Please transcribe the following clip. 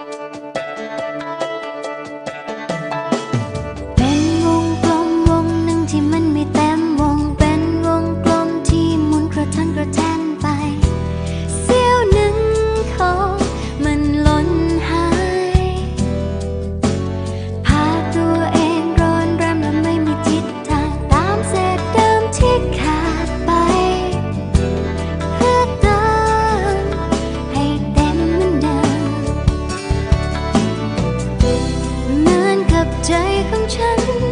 Música ใจของฉัน